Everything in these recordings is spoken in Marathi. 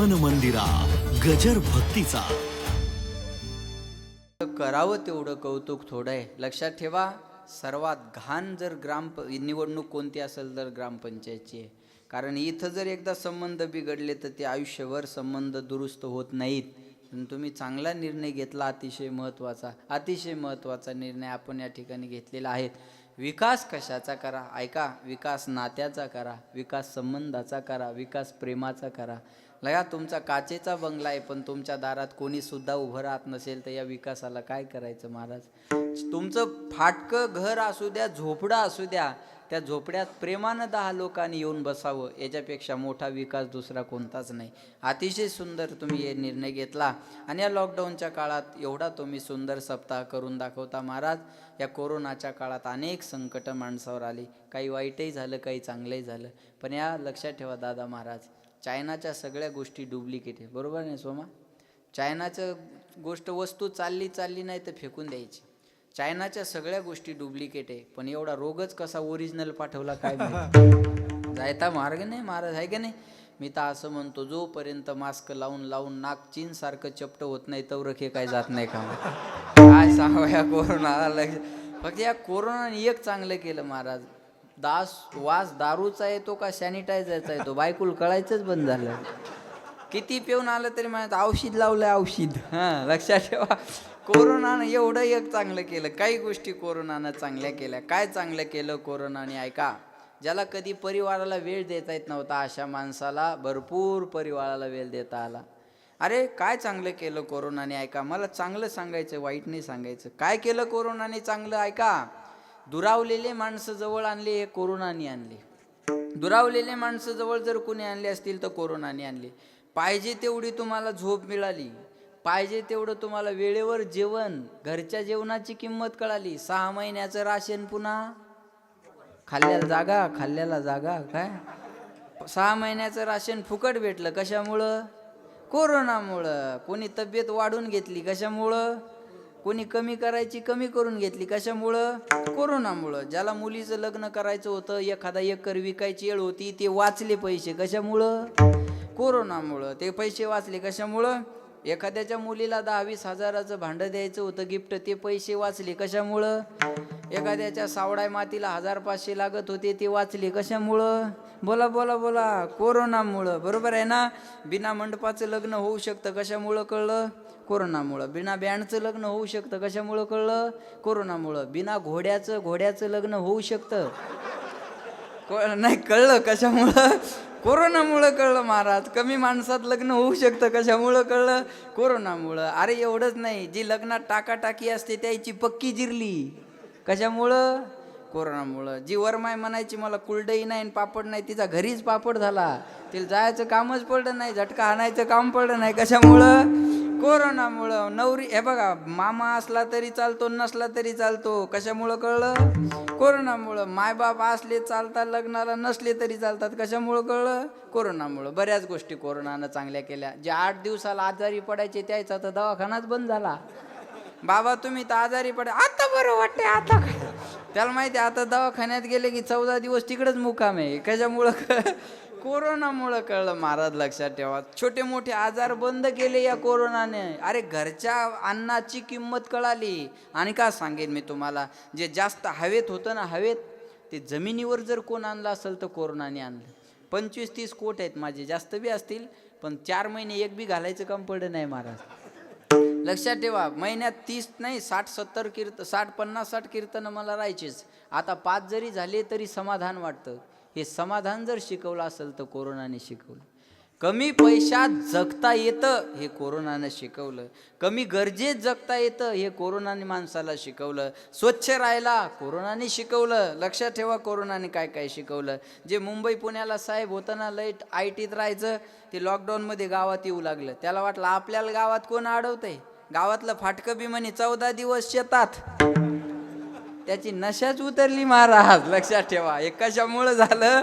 मन मंदिरा गजर भक्तीचा. करावं तेवढं कौतुक थोडं आहे. लक्षात ठेवा सर्वात घाण जर ग्राम निवडणूक कोणती असेल तर ग्रामपंचायतची आहे. कारण इथं जर एकदा संबंध बिघडले तर ते आयुष्यभर संबंध दुरुस्त होत नाहीत. पण तुम्ही चांगला निर्णय घेतला अतिशय महत्त्वाचा अतिशय महत्त्वाचा निर्णय आपण या ठिकाणी घेतलेला आहे. विकास कशाचा करा? ऐका विकास नात्याचा करा विकास संबंधाचा करा विकास प्रेमाचा करा. लगा तुमचा काचेचा बंगला आहे पण तुमच्या दारात कोणी सुद्धा उभं राहत नसेल तर या विकासाला काय करायचं महाराज? तुमचं फाटकं घर असू द्या झोपडा असू द्या त्या झोपड्यात प्रेमानं दहा लोकांनी येऊन बसावं याच्यापेक्षा मोठा विकास दुसरा कोणताच नाही. अतिशय सुंदर तुम्ही हे निर्णय घेतला आणि या लॉकडाऊनच्या काळात एवढा तुम्ही सुंदर सप्ताह करून दाखवता महाराज. या कोरोनाच्या काळात अनेक संकटं माणसावर आली. काही वाईटही झालं काही चांगलंही झालं. पण या लक्षात ठेवा दादा महाराज चायनाच्या सगळ्या गोष्टी डुप्लिकेट आहे. बरोबर नाही सोमा? चायनाचं गोष्ट वस्तू चालली चालली नाही तर फेकून द्यायची. चायनाच्या सगळ्या गोष्टी डुप्लिकेट आहे पण एवढा रोगच कसा ओरिजिनल पाठवला काय. जायता मार्ग नाही महाराज आहे का नाही? मी तर असं म्हणतो जोपर्यंत मास्क लावून लावून नाक चीन सारखं चपट होत नाही तवरखे काय जात नाही का? काय सांगावं या कोरोनाला लक्ष फक्त या कोरोनाने एक चांगलं केलं महाराज. दास वास दारूचा येतो का सॅनिटायझरचा येतो? बायकुल कळायचंच बंद झालं. किती पिऊन आलं तरी म्हणत औषध लावलंय औषध. हां लक्षात ठेवा. कोरोनानं एवढं एक चांगलं केलं काही गोष्टी कोरोनानं चांगल्या केल्या. काय चांगलं केलं कोरोनाने ऐका. ज्याला कधी परिवाराला वेळ देता येत नव्हता अशा माणसाला भरपूर परिवाराला वेळ देता आला. अरे काय चांगलं केलं कोरोनाने ऐका. मला चांगलं सांगायचं वाईट नाही सांगायचं. काय केलं कोरोनाने चांगलं ऐका. दुरावलेले माणसं जवळ आणले हे कोरोनाने आणले. दुरावलेले माणसं जवळ जर कोणी आणले असतील तर कोरोनाने आणले. पाहिजे तेवढी तुम्हाला झोप मिळाली. पाहिजे तेवढं तुम्हाला वेळेवर जेवण. घरच्या जेवणाची किंमत कळाली. सहा महिन्याचं राशन पुन्हा. खाल्ल्याला जागा खाल्ल्याला जागा काय? सहा महिन्याचं राशन फुकट भेटलं. कशामुळं? कोरोनामुळं. कोणी तब्येत वाढून घेतली. कशामुळं? कोणी कमी करायची कमी करून घेतली. कशामुळं? कोरोनामुळं. ज्याला मुलीचं लग्न करायचं होतं एखादा एकर विकायची येळ होती ते वाचले पैसे. कशामुळं? कोरोनामुळं. ते पैसे वाचले. कशामुळं? एखाद्याच्या मुलीला दहा वीस हजाराचं भांडं द्यायचं होतं गिफ्ट ते पैसे वाचले कशामुळं? एखाद्याच्या सावडाय मातीला हजार पाचशे लागत होते ते वाचले कशामुळं? बोला बोला बोला कोरोनामुळं बरोबर आहे ना? बिना मंडपाचं लग्न होऊ शकतं कशामुळं कळलं? कोरोनामुळं. बिना बँडचं लग्न होऊ शकतं कशामुळं कळलं? कोरोनामुळं. बिना घोड्याचं घोड्याचं लग्न होऊ शकतं. को- नाही कळलं कशामुळं? कोरोनामुळं कळलं महाराज. कमी माणसात लग्न होऊ शकतं. कशामुळं कळलं? कोरोनामुळं. अरे एवढंच नाही. जी लग्नात टाकाटाकी असते त्याची पक्की जिरली. कशामुळं? कोरोनामुळं. जी वरमाय म्हणायची मला कुलडई नाही आणि पापड नाही तिचा घरीच पापड झाला. तिला जायचं कामच पडलं नाही. झटका आणायचं काम पडलं नाही. कशामुळं? कोरोनामुळं नवरी हे बघा मामा असला तरी चालतो नसला तरी चालतो. कशामुळं कळलं? कोरोनामुळं. मायबाप असले चालतात लग्नाला नसले तरी चालतात. कशामुळं कळलं? कोरोनामुळं. बऱ्याच गोष्टी कोरोनानं चांगल्या केल्या. जे आठ दिवसाला आजारी पडायचे त्याचा तर दवाखानाच बंद झाला. बाबा तुम्ही तर आजारी पडा. आता बरं वाटते आता. काय त्याला माहिती आता दवाखान्यात गेले की चौदा दिवस तिकडंच मुकाम आहे. कशामुळं कोरोनामुळं कळलं महाराज लक्षात ठेवा. छोटे मोठे आजार बंद केले या कोरोनाने. अरे घरच्या अन्नाची किंमत कळाली. आणि का सांगेन मी तुम्हाला? जे जास्त हवेत होतं ना हवेत ते जमिनीवर जर कोण आणलं असेल तर कोरोनाने आणलं. पंचवीस तीस कोट आहेत माझे जास्त बी असतील पण चार महिने एक बी घालायचं काम पडलं नाही महाराज. लक्षात ठेवा महिन्यात तीस नाही साठ सत्तर कीर्त साठ पन्नास साठ कीर्तन मला राहायचेच. आता पाच जरी झाले तरी समाधान वाटतं. हे समाधान जर शिकवलं असेल तर कोरोनाने शिकवलं. कमी पैशात जगता येतं हे कोरोनानं शिकवलं. कमी गरजेत जगता येतं हे कोरोनाने माणसाला शिकवलं. स्वच्छ राहायला कोरोनाने शिकवलं. लक्षात ठेवा कोरोनाने काय काय शिकवलं. जे मुंबई पुण्याला साहेब होताना लईट आय टीत राहायचं ते लॉकडाऊनमध्ये गावात येऊ लागलं. त्याला वाटलं आपल्याला गावात कोण अडवतंय गावातलं फाटकं बी म्हणे चौदा दिवस शेतात. त्याची नशाच उतरली महाराज लक्षात ठेवा. हे कशामुळं झालं?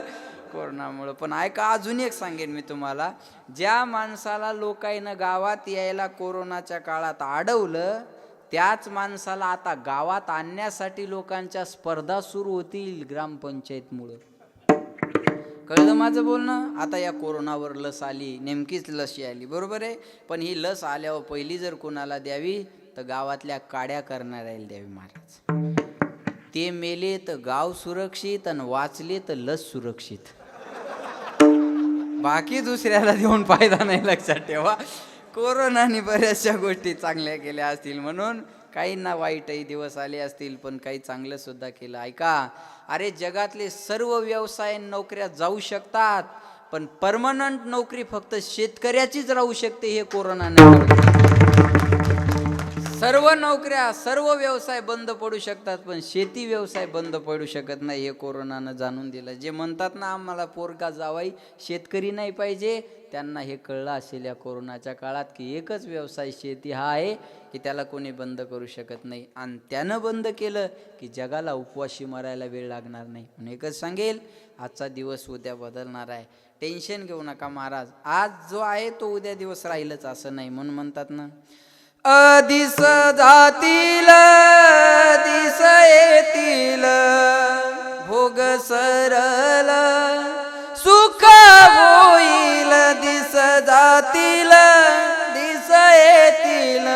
कोरोनामुळं. पण ऐका अजून एक सांगेन मी तुम्हाला. ज्या माणसाला लोकांना गावात यायला कोरोनाच्या काळात अडवलं त्याच माणसाला आता गावात आणण्यासाठी लोकांच्या स्पर्धा सुरू होतील ग्रामपंचायतमुळं. कळलं माझं बोलणं? आता या कोरोनावर लस आली नेमकीच लस आली. बरोबर आहे? पण ही लस आल्यावर पहिली जर कोणाला द्यावी तर गावातल्या काड्या करणाऱ्याला द्यावी महाराज. ते मेले तर गाव सुरक्षित आणि वाचले तर लस सुरक्षित. बाकी दुसऱ्याला देऊन फायदा नाही लक्षात ठेवा. कोरोनाने बऱ्याचशा गोष्टी चांगल्या केल्या असतील म्हणून काहींना वाईटही दिवस आले असतील पण काही चांगलं सुद्धा केलं. ऐका अरे जगातले सर्व व्यवसाय नोकऱ्या जाऊ शकतात पण परमनंट नोकरी फक्त शेतकऱ्याचीच राहू शकते हे कोरोनाने सर्व नोकऱ्या सर्व व्यवसाय बंद पडू शकतात पण शेती व्यवसाय बंद पडू शकत नाही हे कोरोनानं जाणून दिलं. जे म्हणतात ना आम्हाला पोरगा जावाई शेतकरी नाही पाहिजे त्यांना हे कळलं असेल या कोरोनाच्या काळात की एकच व्यवसाय शेती हा आहे की त्याला कोणी बंद करू शकत नाही. आणि त्यानं बंद केलं की जगाला उपवाशी मरायला वेळ लागणार नाही. म्हणून एकच सांगेल आजचा दिवस उद्या बदलणार आहे. टेन्शन घेऊ नका महाराज. आज जो आहे तो उद्या दिवस राहीलच असं नाही. म्हणून म्हणतात ना अदिस जातील दिस येतील. भोग सरल सुख होईल. दिस जातील दिस येतील.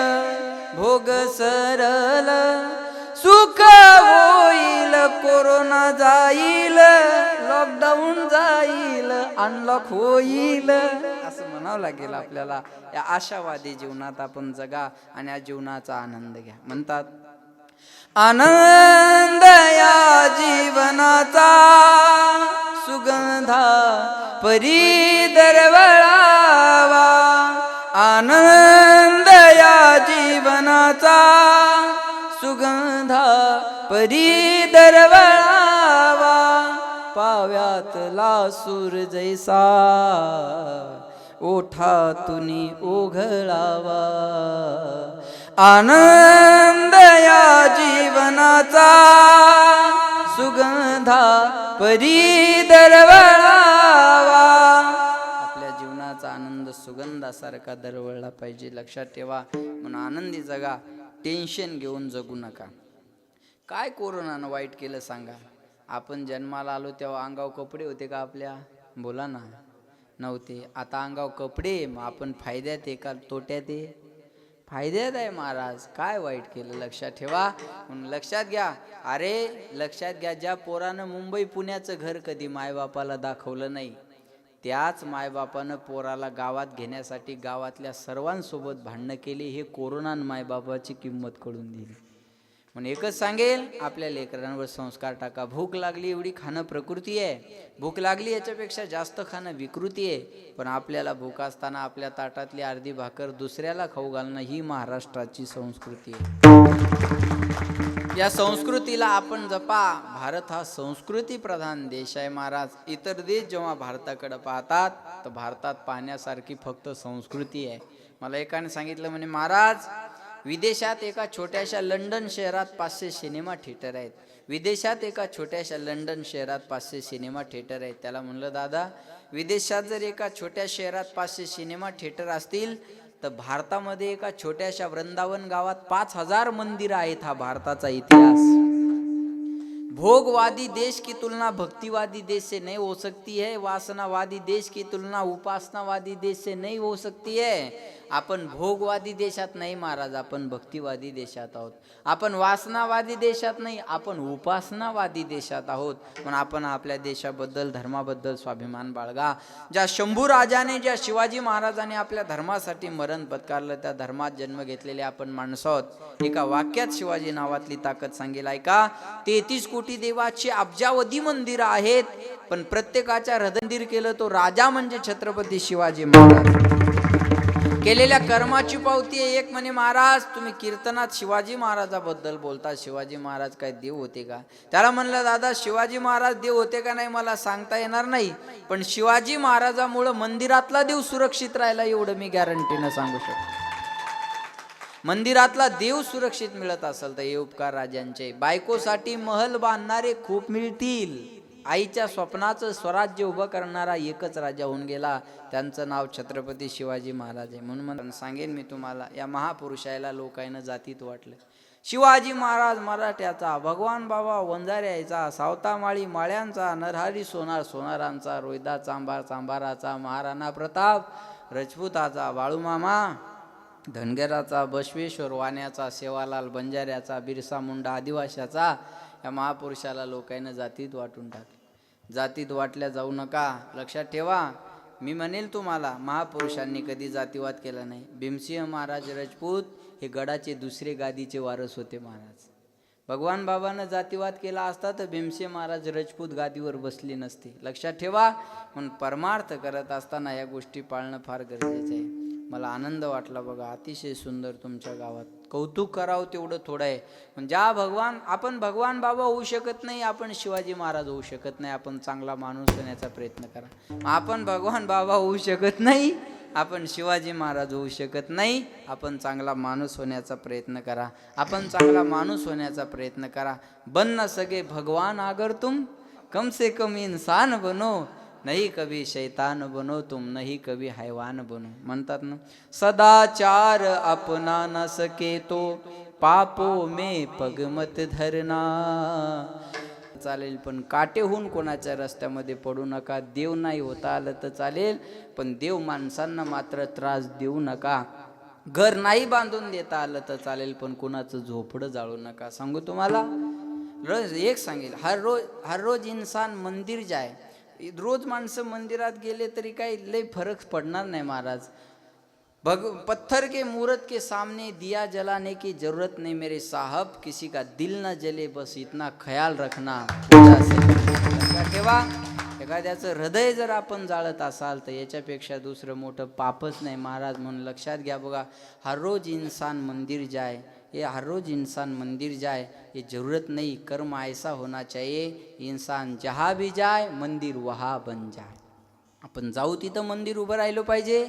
भोग सरल सुख होईल. कोरोना जाईल लॉकडाऊन जाईल. अनलॉक होईल. म्हणावं लागेल आपल्याला या आशावादी जीवनात आपण जगा आणि या जीवनाचा आनंद घ्या. म्हणतात आनंद या जीवनाचा सुगंधा परी दरवळावा. आनंद या जीवनाचा सुगंधा परी दरवळावा. पाव्यातला सूर जैसा ओठातुनी ओघळावा आनंद या जीवनाचा सुगंधा परी दरवळावा. आपल्या जीवनाचा आनंद सुगंधासारखा दरवळला पाहिजे. लक्षात ठेवा म्हणून आनंदी जगा टेन्शन घेऊन जगू नका. काय कोरोनानं वाईट केलं सांगा? आपण जन्माला आलो तेव्हा अंगाव कपडे होते का आपल्या? बोला ना. नव्हते. आता अंगाव कपडे मग आपण फायद्यात आहे का तोट्यात आहे? फायद्यात आहे महाराज. काय वाईट केलं? लक्षात ठेवा. म्हणून लक्षात घ्या. अरे लक्षात घ्या ज्या पोरानं मुंबई पुण्याचं घर कधी मायबापाला दाखवलं नाही त्याच मायबापानं पोराला गावात घेण्यासाठी गावातल्या सर्वांसोबत भांडणं केली हे कोरोनानं मायबापाची किंमत कळून दिली. म्हणून एकच सांगेल आपल्या लेकरांवर संस्कार टाका. भूक लागली एवढी खाणं प्रकृती आहे. भूक लागली याच्यापेक्षा जास्त खाणं विकृती आहे. पण आपल्याला भूक असताना आपल्या ताटातली अर्धी भाकर दुसऱ्याला खाऊ घालणं ही महाराष्ट्राची संस्कृती आहे. या संस्कृतीला आपण जपा. भारत हा संस्कृती प्रधान देश आहे महाराज. इतर देश जेव्हा भारताकडे पाहतात तर भारतात पाहण्यासारखी फक्त संस्कृती आहे. मला एकाने सांगितलं म्हणे महाराज विदेशात एका छोट्याशा लंडन शहरात पाचशे सिनेमा थिएटर आहेत. विदेशात एका छोट्याशा लंडन शहरात पाचशे सिनेमा थिएटर आहेत. त्याला म्हणलं दादा विदेशात जर एका छोट्या शहरात पाचशे सिनेमा थिएटर असतील तर भारतामध्ये एका छोट्याशा वृंदावन गावात पाच हजार मंदिरं आहेत हा भारताचा इतिहास. भोगवादी देश की तुलना भक्तिवादी देश से नहीं हो सकती है वासनावादी देश की तुलना उपासनावादी देश से नहीं हो सकती है। आपण भोगवादी देशात नाही महाराज आपण भक्तिवादी देशात आहोत। आपण वासनावादी देशात नाही आपण उपासनावादी देशात आहोत। पण आपण आपल्या देशाबद्दल धर्माबद्दल स्वाभिमान बाळगा। ज्या शंभू राजाने ज्या शिवाजी महाराजाने आपल्या धर्मासाठी मरण पत्कारलं त्या धर्मात जन्म घेतलेले आपण माणसं आहोत। एका वाक्यात शिवाजी नावातली ताकद सांगेल ऐका? तेहतीस कोटी देवाची अब्जावधी मंदिरं आहेत पण प्रत्येकाच्या हृदंदिर केलं तो राजा म्हणजे छत्रपती शिवाजी महाराज. केलेल्या कर्माची पावती आहे. एक म्हणे महाराज तुम्ही कीर्तनात शिवाजी महाराजाबद्दल बोलता. शिवाजी महाराज काय देव होते का? त्याला म्हणलं दादा शिवाजी महाराज देव होते का नाही मला सांगता येणार नाही. पण शिवाजी महाराजामुळं मंदिरातला देव सुरक्षित राहिला एवढं मी गॅरंटीनं सांगू शकतो. मंदिरातला देव सुरक्षित मिळत असेल तर हे उपकार राजांचे. बायकोसाठी महल बांधणारे खूप मिळतील. आईच्या स्वप्नाचं स्वराज्य उभं करणारा एकच राजा होऊन गेला. त्यांचं नाव छत्रपती शिवाजी महाराज आहे. म्हणून मला सांगेन मी तुम्हाला या महापुरुषाला लोकांना जातीत वाटलं. शिवाजी महाराज मराठ्याचा भगवान बाबा वंजाऱ्याचा सावतामाळी माळ्यांचा नरहरी सोनार सोनारांचा रोहिदा चांभार चांभाराचा महाराणा प्रताप रजपूताचा बाळूमामा धनगराचा बसवेश्वर वाण्याचा सेवालाल बंजाऱ्याचा बिरसा मुंडा आदिवाशाचा या महापुरुषाला लोकांना जातीत वाटून टाकले. जातीत वाटल्या जाऊ नका. लक्षात ठेवा. मी म्हणेल तुम्हाला महापुरुषांनी कधी जातीवाद केला नाही. भीमसिंह महाराज राजपूत हे गडाचे दुसरे गादीचे वारस होते महाराज. भगवान बाबानं जातीवाद केला असता तर भीमसिंह महाराज राजपूत गादीवर बसले नसते. लक्षात ठेवा. म्हणून परमार्थ करत असताना या गोष्टी पाळणं फार गरजेचं आहे. मला आनंद वाटला बघा अतिशय सुंदर तुमच्या गावात. कौतुक करावं तेवढं थोडं आहे. ज्या भगवान आपण भगवान बाबा होऊ शकत नाही आपण शिवाजी महाराज होऊ शकत नाही. आपण चांगला माणूस होण्याचा प्रयत्न करा. आपण भगवान बाबा होऊ शकत नाही आपण शिवाजी महाराज होऊ शकत नाही आपण चांगला माणूस होण्याचा प्रयत्न करा. आपण चांगला माणूस होण्याचा प्रयत्न करा. बनना सगळे भगवान आगर तुम कम से कम इन्सान बनो. नाही कवी शैतान बनो तुम नाही कवी हैवान बनो. म्हणतात ना सदाचार अपना न सके तो पापो मे पगमत धरना. चालेल पण काटेहून कोणाच्या रस्त्यामध्ये पडू नका. देव नाही होता आलं तर चालेल पण देव माणसांना मात्र त्रास देऊ नका. घर नाही बांधून देता आलं तर चालेल पण कुणाचं झोपडं जाळू नका. सांगू तुम्हाला? रोज एक सांगेल हर रोज हर रोज इन्सान मंदिर जाय रोज माणसं मंदिरात गेले तरी काही लय फरक पडणार नाही महाराज. भग पत्थर के मूर्त के सामने दिया जलाने की जरूरत नहीं मेरे साहब किसी का दिल न जले बस इतना ख्याल रखना। ठेवा एखाद्याचं हृदय जर आपण जाळत असाल तर याच्यापेक्षा दुसरं मोठं पापच नाही. महाराज म्हणून लक्षात घ्या बघा हर रोज इन्सान मंदिर जाय ये हर रोज इंसान मंदिर जाए ये जरूरत नहीं कर्म ऐसा होना चाहिए इंसान जहाँ भी जाए मंदिर वहा बन जाए आपण जाऊ तिथं मंदिर उभं राहिलं पाहिजे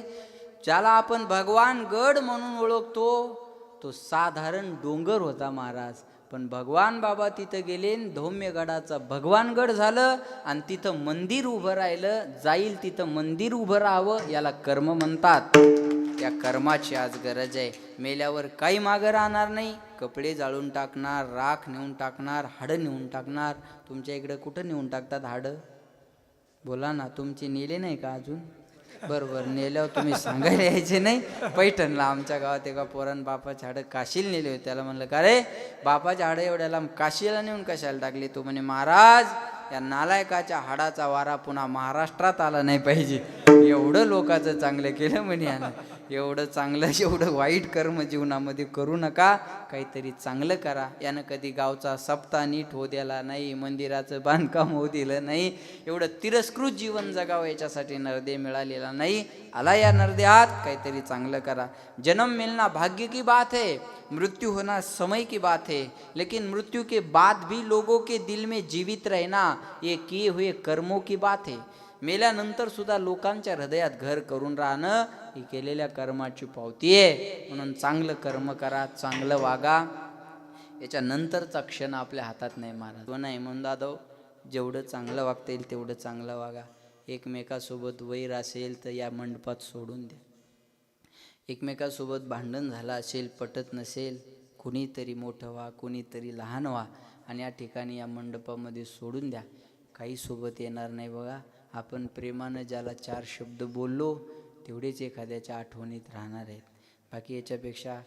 ज्याला आपण भगवान गड म्हणून ओळखतो तो साधारण डोंगर होता महाराज. पण भगवान बाबा तिथं गेले धौम्यगडाचं भगवानगड झालं आणि तिथं मंदिर उभं राहिलं. जाईल तिथं मंदिर उभं राहावं याला कर्म म्हणतात. त्या कर्माची आज गरज आहे. मेल्यावर काही मागं राहणार नाही. कपडे जाळून टाकणार राख नेऊन टाकणार हाडं नेऊन टाकणार. तुमच्या इकडं कुठं नेऊन टाकतात हाडं? बोला ना तुमचे नेले नाही का अजून? बरोबर नेल्यावर तुम्ही सांगायला यायचे नाही. पैठणला आमच्या गावात एका पोरान बापाचे हाडं काशीला नेले होते. त्याला म्हणलं का रे बापाच्या हाडं एवढ्याला काशीला नेऊन कशाला टाकली तो? म्हणे महाराज या नालायकाच्या हाडाचा वारा पुन्हा महाराष्ट्रात आला नाही पाहिजे. एवढं लोकांचं चांगलं केलं म्हणे यानं. एवढं चांगलं एवढं वाईट कर्म जीवनामध्ये करू नका. काहीतरी चांगलं करा. यानं कधी गावचा सप्ताह नीट होऊ दिला नाही मंदिराचं बांधकाम होऊ दिलं नाही एवढं तिरस्कृत जीवन जगावं याच्यासाठी नरदे मिळालेला नाही. आला या नरदेहात काहीतरी चांगलं करा. जन्म मिलना भाग्य की बात है मृत्यु होना समय की बात है. लेकिन मृत्यु के बाद भी लोगों के दिल में जीवित रहना ये किए हुए कर्मों की बात है. मेल्यानंतर सुद्धा लोकांच्या हृदयात घर करून राहणं ही केलेल्या कर्माची पावती आहे. म्हणून चांगलं कर्म करा चांगलं वागा. याच्यानंतरचा क्षण आपल्या हातात नाही महाराज. तो नाही म्हणून दादव जेवढं चांगलं वागता येईल तेवढं चांगलं वागा. एकमेकासोबत वैर असेल तर या मंडपात सोडून द्या. एकमेकासोबत भांडण झालं असेल पटत नसेल कुणीतरी मोठं व्हा कुणीतरी लहान व्हा. आणि या ठिकाणी या मंडपामध्ये सोडून द्या. काही सोबत येणार नाही बघा. आपण प्रेमानं ज्याला चार शब्द बोललो तेवढेच एखाद्याच्या आठवणीत राहणार आहेत. बाकी याच्यापेक्षा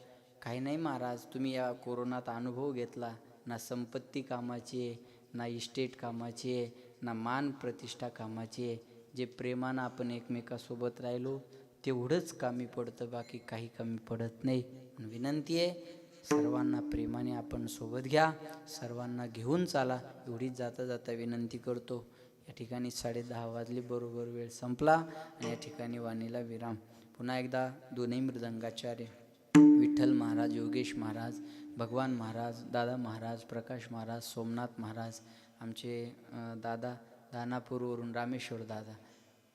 काही नाही महाराज तुम्ही या कोरोनात अनुभव घेतला. ना संपत्ती कामाची आहे ना इस्टेट कामाची आहे ना मान प्रतिष्ठा कामाची आहे. जे प्रेमानं आपण एकमेकासोबत राहिलो तेवढंच कामी पडतं बाकी काही कमी पडत नाही. विनंती आहे सर्वांना प्रेमाने आपण सोबत घ्या सर्वांना घेऊन चाला. एवढीच जाता जाता विनंती करतो. या ठिकाणी साडे दहा वाजले बरोबर वेळ संपला आणि या ठिकाणी वाणीला विराम. पुन्हा एकदा दोन्ही मृदंगाचार्य विठ्ठल महाराज योगेश महाराज भगवान महाराज दादा महाराज प्रकाश महाराज सोमनाथ महाराज आमचे दादा दानापूरवरून रामेश्वर दादा.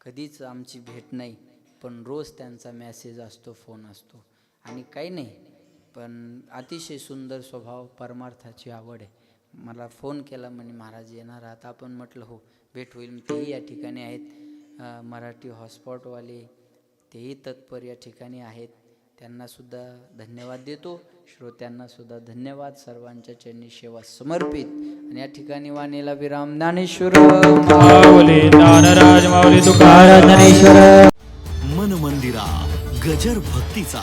कधीच आमची भेट नाही पण रोज त्यांचा मॅसेज असतो फोन असतो. आणि काही नाही पण अतिशय सुंदर स्वभाव परमार्थाची आवड आहे. मला फोन केला म्हणे महाराज येणार आहात. आपण म्हटलं हो भेट होईल. तेही या ठिकाणी आहेत. मराठी हॉटस्पॉटवाले तेही तत्पर या ठिकाणी आहेत. त्यांना सुद्धा धन्यवाद देतो. श्रोत्यांना सुद्धा धन्यवाद. सर्वांच्या चरणी सेवा समर्पित. आणि या ठिकाणी वाणीला विराम. ज्ञानेश्वर. मन मंदिरा गजर भक्तीचा.